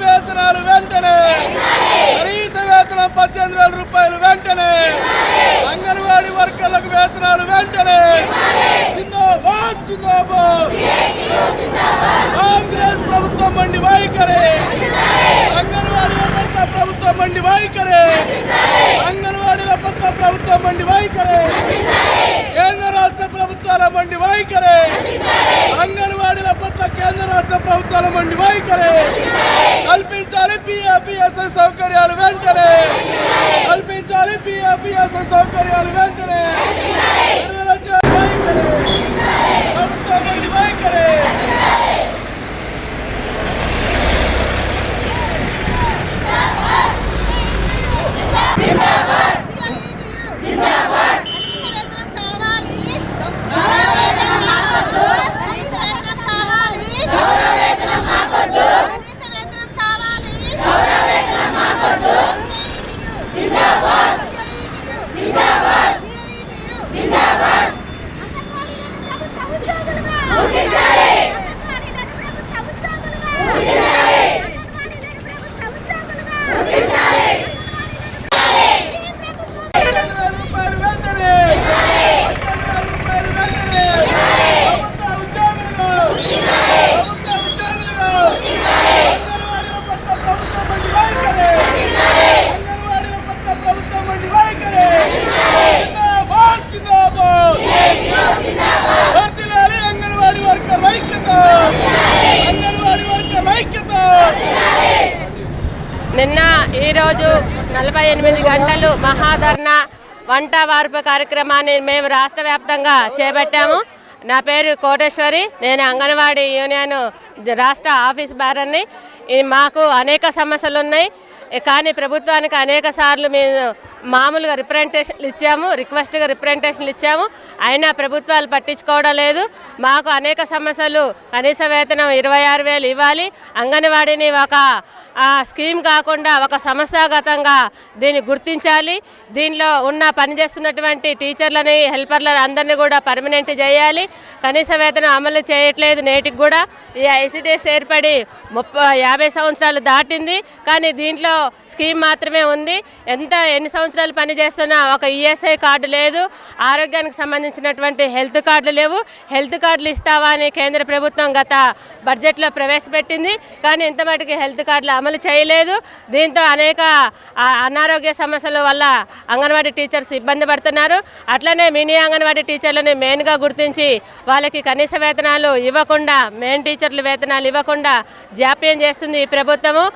వేతనాలు వెంటనే కనీస వేతనం వేల రూపాయలు వెంటనే అంగన్వాడీ వర్కర్లకు వేతనాలు వెంటనే కాంగ్రెస్ ప్రభుత్వం మండి వైఖరి ప్రభుత్వం మండి వైఖరి అంగన్వాడీల పట్ల ప్రభుత్వం మండి వైఖరి కేంద్ర రాష్ట్ర ప్రభుత్వాల మండి వైఖరి అంగన్వాడీల పట్ల కేంద్ర రాష్ట్ర ప్రభుత్వాల మండి వైఖరి కల్పించాలి పిఎఫ్ఎస్ఎస్ సౌకర్యాలు వెంటనే. కల్పించాలి పిఎఫ్ఎస్ఎస్ సౌకర్యాలు వెంటనే. Eleven! మహాధర్ణ వంట వార్పు కార్యక్రమాన్ని మేము రాష్ట్ర వ్యాప్తంగా చేపట్టాము. నా పేరు కోటేశ్వరి. నేను అంగన్వాడీ యూనియన్ రాష్ట్ర ఆఫీస్ బేరర్ని ఈ మాకు అనేక సమస్యలు ఉన్నాయి కానీ ప్రభుత్వానికి అనేక సార్లు మేము మామూలుగా రిప్రజెంటేషన్లు ఇచ్చాము రిక్వెస్ట్గా రిప్రజెంటేషన్లు ఇచ్చాము. అయినా ప్రభుత్వాలు పట్టించుకోవడం లేదు. మాకు అనేక సమస్యలు కనీస వేతనం ఇరవై ఆరు వేలు ఇవ్వాలి. అంగన్వాడీని ఒక స్కీమ్ కాకుండా ఒక సంస్థాగతంగా దీన్ని గుర్తించాలి. దీనిలో ఉన్న పనిచేస్తున్నటువంటి టీచర్లని హెల్పర్లను అందరినీ కూడా పర్మనెంట్ చేయాలి. కనీస వేతనం అమలు చేయట్లేదు నేటికి కూడా. ఈ ఐసిడిఎస్ ఏర్పడి ముప్పై యాభై సంవత్సరాలు దాటింది. కానీ దీంట్లో స్కీమ్ మాత్రమే ఉంది. ఎంత ఎన్ని సంవత్సరాలు సంవత్సరాలు పనిచేస్తున్న ఒక ఈఎస్ఐ కార్డు లేదు. ఆరోగ్యానికి సంబంధించినటువంటి హెల్త్ కార్డులు లేవు. హెల్త్ కార్డులు ఇస్తావా అని కేంద్ర ప్రభుత్వం గత బడ్జెట్లో ప్రవేశపెట్టింది. కానీ ఇంత మటుకు హెల్త్ కార్డులు అమలు చేయలేదు. దీంతో అనేక అనారోగ్య సమస్యల వల్ల అంగన్వాడీ టీచర్స్ ఇబ్బంది పడుతున్నారు. అట్లనే మినీ అంగన్వాడీ టీచర్లని మెయిన్గా గుర్తించి వాళ్ళకి కనీస వేతనాలు ఇవ్వకుండా మెయిన్ టీచర్లు వేతనాలు ఇవ్వకుండా జాప్యం చేస్తుంది ఈ ప్రభుత్వము.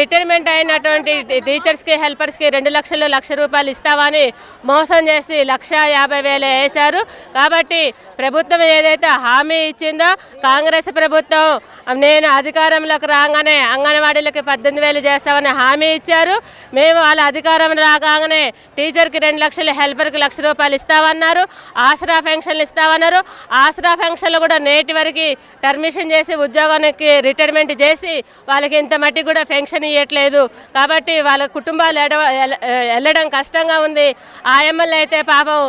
రిటైర్మెంట్ అయినటువంటి టీచర్స్కి హెల్పర్స్కి రెండు లక్షలు లక్ష రూపాయలు ఇస్తామని మోసం చేసి లక్ష యాభై వేలు వేశారు. కాబట్టి ప్రభుత్వం ఏదైతే హామీ ఇచ్చిందో కాంగ్రెస్ ప్రభుత్వం నేను అధికారంలోకి రాగానే అంగన్వాడీలకి పద్దెనిమిది వేలు చేస్తామని హామీ ఇచ్చారు. మేము వాళ్ళ అధికారం రాగానే టీచర్కి రెండు లక్షలు హెల్పర్కి లక్ష రూపాయలు ఇస్తామన్నారు. ఆసరా పెన్షన్లు ఇస్తామన్నారు. ఆసరా ఫెన్షన్లు కూడా నేటి వరకు టర్మిషన్ చేసి ఉద్యోగానికి రిటైర్మెంట్ చేసి వాళ్ళకి ఇంత మట్టి కూడా పెన్షన్ ఇవ్వట్లేదు కాబట్టి వాళ్ళ కుటుంబాలు ఎడవ ఎల- చేయడం కష్టంగా ఉంది. ఆయమ్మలు అయితే పాపం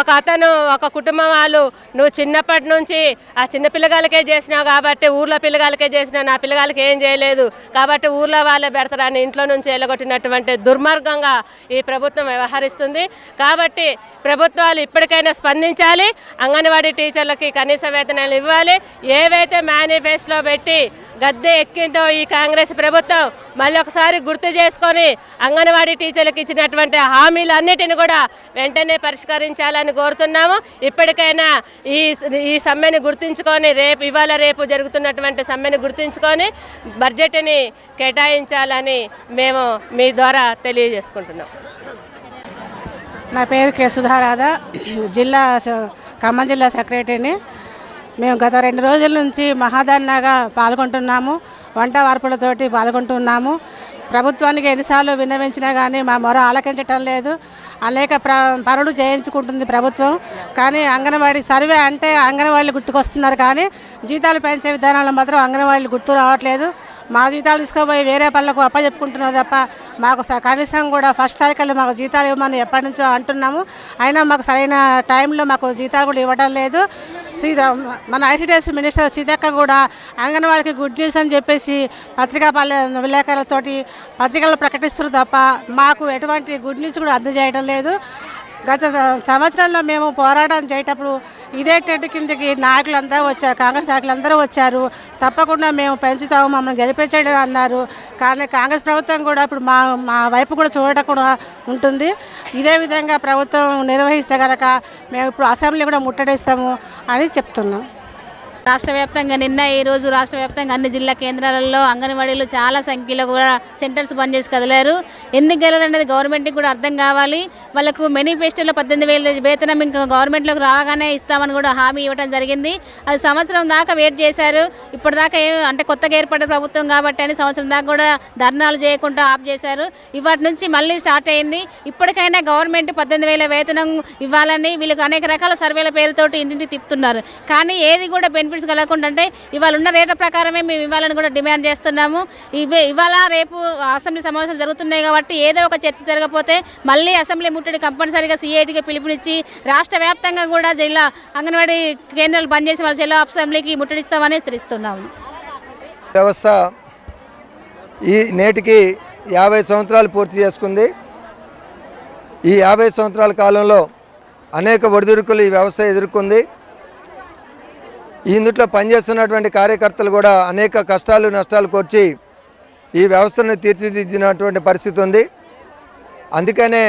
ఒక అతను ఒక కుటుంబం వాళ్ళు నువ్వు చిన్నప్పటి నుంచి ఆ చిన్న పిల్లగాలకే చేసినావు కాబట్టి ఊర్లో పిల్లగాలకే చేసినావు నా పిల్లగాలకి ఏం చేయలేదు కాబట్టి ఊర్లో వాళ్ళే పెడతారని ఇంట్లో నుంచి వెళ్ళగొట్టినటువంటి దుర్మార్గంగా ఈ ప్రభుత్వం వ్యవహరిస్తుంది. కాబట్టి ప్రభుత్వాలు ఇప్పటికైనా స్పందించాలి. అంగన్వాడీ టీచర్లకి కనీస వేతనాలు ఇవ్వాలి. ఏవైతే మేనిఫెస్టోలో పెట్టి గద్దె ఎక్కిందో ఈ కాంగ్రెస్ ప్రభుత్వం మళ్ళీ ఒకసారి గుర్తు చేసుకొని అంగన్వాడీ టీచర్లకు ఇచ్చినటువంటి హామీలన్నిటిని కూడా వెంటనే పరిష్కరించాలని కోరుతున్నాము. ఇప్పటికైనా ఈ ఈ సమ్మెను గుర్తుంచుకొని రేపు ఇవాళ రేపు జరుగుతున్నటువంటి సమ్మెను గుర్తుంచుకొని బడ్జెట్ని కేటాయించాలని మేము మీ ద్వారా తెలియజేసుకుంటున్నాం. నా పేరు కె సుధారాధ. జిల్లా ఖమ్మం జిల్లా సెక్రటరీని మేము గత రెండు రోజుల నుంచి మహాధర్నాగా పాల్గొంటున్నాము. వంట వార్పులతోటి పాల్గొంటున్నాము. ప్రభుత్వానికి ఎన్నిసార్లు విన్నవించినా కానీ మా మొర ఆలకించటం లేదు. అనేక ప్ర పనులు చేయించుకుంటుంది ప్రభుత్వం. కానీ అంగన్వాడీ సర్వే అంటే అంగన్వాడీలు గుర్తుకొస్తున్నారు కానీ జీతాలు పెంచే విధానాలు మాత్రం అంగన్వాడీలు గుర్తు రావట్లేదు. మా జీతాలు తీసుకుపోయి వేరే పనులకు అప్పచెప్పుకుంటున్నారు తప్ప మాకు కనీసం కూడా ఫస్ట్ తారీఖులో మాకు జీతాలు ఇవ్వమని ఎప్పటి నుంచో అంటున్నాము. అయినా మాకు సరైన టైంలో మాకు జీతాలు కూడా ఇవ్వడం లేదు. సీత మన ఐసీడీఎస్ మినిస్టర్ సీతక్క కూడా అంగన్వాడికి గుడ్ న్యూస్ అని చెప్పేసి పత్రికా పల్లె విలేకరులతోటి పత్రికలు ప్రకటిస్తున్నారు తప్ప మాకు ఎటువంటి గుడ్ న్యూస్ కూడా అందజేయడం లేదు. గత సంవత్సరంలో మేము పోరాటం చేయటప్పుడు ఇదే టెంట్ కిందకి నాయకులంతా వచ్చారు కాంగ్రెస్ నాయకులందరూ వచ్చారు. తప్పకుండా మేము పెంచుతాము మమ్మల్ని గెలిపించండి అన్నారు. కానీ కాంగ్రెస్ ప్రభుత్వం కూడా ఇప్పుడు మా మా వైపు కూడా చూడటం కూడా ఉంటుంది. ఇదే విధంగా ప్రభుత్వం నిర్వహిస్తే కనుక మేము ఇప్పుడు అసెంబ్లీ కూడా ముట్టడిస్తాము అని చెప్తున్నాం. రాష్ట్ర వ్యాప్తంగా నిన్న ఈ రోజు రాష్ట్ర వ్యాప్తంగా అన్ని జిల్లా కేంద్రాలలో అంగన్వాడీలు చాలా సంఖ్యలో కూడా సెంటర్స్ బంద్ చేసి కదిలారు. ఎందుకు వెళ్ళాలనేది గవర్నమెంట్కి కూడా అర్థం కావాలి. వాళ్ళకు మేనిఫెస్టోలో పద్దెనిమిది వేల వేతనం ఇంకా గవర్నమెంట్లోకి రాగానే ఇస్తామని కూడా హామీ ఇవ్వడం జరిగింది. అది సంవత్సరం దాకా వెయిట్ చేశారు. ఇప్పటిదాకా ఏం అంటే కొత్తగా ఏర్పడ్డ ప్రభుత్వం కాబట్టి అని సంవత్సరం దాకా కూడా ధర్నాలు చేయకుండా ఆఫ్ చేశారు. ఇవాటి నుంచి మళ్ళీ స్టార్ట్ అయింది. ఇప్పటికైనా గవర్నమెంట్ పద్దెనిమిది వేల వేతనం ఇవ్వాలని వీళ్ళకి అనేక రకాల సర్వేల పేరుతోటి ఇంటింటి తిప్పుతున్నారు. కానీ ఏది కూడా బెనిఫిట్స్ కలగకుండా అంటే ఇవాళ ఉన్న రేట్ల ప్రకారమే మేము ఇవ్వాలని కూడా డిమాండ్ చేస్తున్నాము. ఇవే ఇవాళ రేపు అసెంబ్లీ సమావేశాలు జరుగుతున్నాయి కాబట్టి ఏదో ఒక చర్చ జరగకపోతే మళ్ళీ అసెంబ్లీ ముట్టడి కంపల్సరీగా సిఐటికి పిలుపునిచ్చి రాష్ట్ర వ్యాప్తంగా కూడా జిల్లా అంగన్వాడీ కేంద్రాలు బంద్ చేసి వాళ్ళ జిల్లా అసెంబ్లీకి ముట్టడిస్తామని హెచ్చరిస్తున్నాము. వ్యవస్థ ఈ నేటికి యాభై సంవత్సరాలు పూర్తి చేసుకుంది. ఈ యాభై సంవత్సరాల కాలంలో అనేక ఒడిదుడుకులు ఈ వ్యవస్థ ఎదుర్కొంది. ఇందులో పనిచేస్తున్నటువంటి కార్యకర్తలు కూడా అనేక కష్టాలు నష్టాలు కోర్చి ఈ వ్యవస్థను తీర్చిదిద్దినటువంటి పరిస్థితి ఉంది. అందుకనే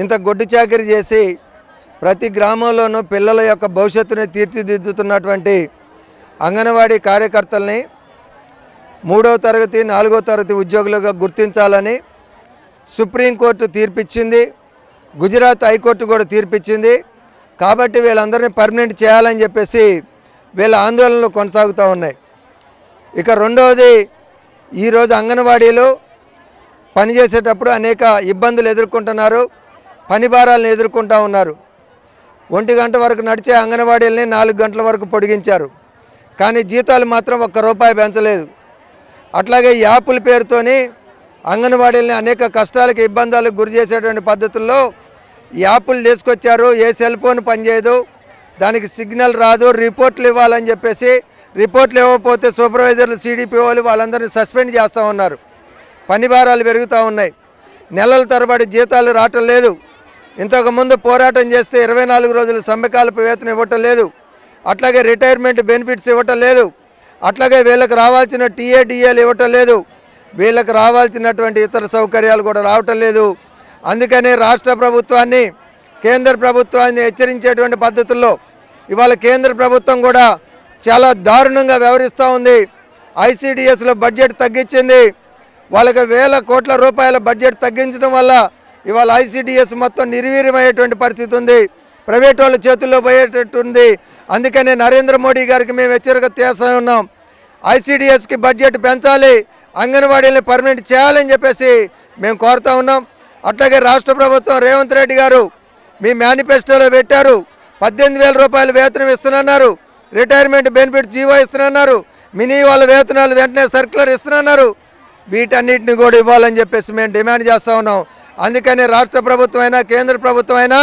ఇంత గొడ్డు చాకరీ చేసి ప్రతి గ్రామంలోనూ పిల్లల యొక్క భవిష్యత్తుని తీర్చిదిద్దుతున్నటువంటి అంగన్వాడీ కార్యకర్తల్ని మూడవ తరగతి నాలుగో తరగతి ఉద్యోగులుగా గుర్తించాలని సుప్రీంకోర్టు తీర్పిచ్చింది. గుజరాత్ హైకోర్టు కూడా తీర్పిచ్చింది. కాబట్టి వీళ్ళందరినీ పర్మనెంట్ చేయాలని చెప్పేసి వీళ్ళ ఆందోళనలు కొనసాగుతూ ఉన్నాయి. ఇక రెండవది ఈరోజు అంగన్వాడీలు పనిచేసేటప్పుడు అనేక ఇబ్బందులు ఎదుర్కొంటున్నారు పని భారాలను ఎదుర్కొంటూ ఉన్నారు. ఒంటి గంట వరకు నడిచే అంగన్వాడీలని నాలుగు గంటల వరకు పొడిగించారు. కానీ జీతాలు మాత్రం ఒక్క రూపాయి పెంచలేదు. అట్లాగే ఈ యాపుల పేరుతోని అంగన్వాడీలని అనేక కష్టాలకు ఇబ్బందులకు గురి చేసేటువంటి పద్ధతుల్లో యాప్లు యాపులు తీసుకొచ్చారు. ఏ సెల్ ఫోన్ పనిచేయదు దానికి సిగ్నల్ రాదు రిపోర్ట్లు ఇవ్వాలని చెప్పేసి రిపోర్ట్లు ఇవ్వకపోతే సూపర్వైజర్లు సిడిపిఓలు వాళ్ళందరినీ సస్పెండ్ చేస్తూ ఉన్నారు. పని భారాలు పెరుగుతూ ఉన్నాయి. నెలల తరబడి జీతాలు రావటం లేదు. ఇంతకుముందు పోరాటం చేస్తే ఇరవై నాలుగు రోజులు సమ్మెకాలపు వేతనం ఇవ్వటం లేదు. అట్లాగే రిటైర్మెంట్ బెనిఫిట్స్ ఇవ్వటం లేదు. అట్లాగే వీళ్ళకి రావాల్సిన టీఏడిఏలు ఇవ్వటం లేదు. వీళ్ళకి రావాల్సినటువంటి ఇతర సౌకర్యాలు కూడా రావటం లేదు. అందుకనే రాష్ట్ర ప్రభుత్వాన్ని కేంద్ర ప్రభుత్వాన్ని హెచ్చరించేటువంటి పద్ధతుల్లో ఇవాళ కేంద్ర ప్రభుత్వం కూడా చాలా దారుణంగా వ్యవహరిస్తూ ఉంది. ఐసీడిఎస్లో బడ్జెట్ తగ్గించింది. వాళ్ళకి వేల కోట్ల రూపాయల బడ్జెట్ తగ్గించడం వల్ల ఇవాళ ఐసీడిఎస్ మొత్తం నిర్వీర్యమయ్యేటువంటి పరిస్థితి ఉంది. ప్రైవేట్ వాళ్ళ చేతుల్లో పోయేటట్టుంది అందుకనే నరేంద్ర మోడీ గారికి మేము హెచ్చరిక చేస్తూ ఉన్నాం. ఐసీడిఎస్కి బడ్జెట్ పెంచాలి. అంగన్వాడీని పర్మనెంట్ చేయాలని చెప్పేసి మేము కోరుతా ఉన్నాం. అట్లాగే రాష్ట్ర ప్రభుత్వం రేవంత్ రెడ్డి గారు మీ మేనిఫెస్టోలో పెట్టారు. పద్దెనిమిది వేల రూపాయలు వేతనం ఇస్తున్నారు. రిటైర్మెంట్ బెనిఫిట్ జీవో ఇస్తున్నారు. మినీ వాళ్ళ వేతనాలు వెంటనే సర్క్యులర్ ఇస్తున్నారు. వీటన్నిటిని కూడా ఇవ్వాలని చెప్పేసి మేము డిమాండ్ చేస్తూ ఉన్నాం. అందుకని రాష్ట్ర ప్రభుత్వం అయినా కేంద్ర ప్రభుత్వం అయినా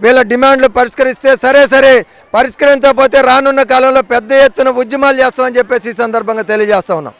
వీళ్ళ డిమాండ్లు పరిష్కరిస్తే సరే సరే పరిష్కరించకపోతే రానున్న కాలంలో పెద్ద ఎత్తున ఉద్యమాలు చేస్తామని చెప్పేసి ఈ సందర్భంగా తెలియజేస్తా ఉన్నాం.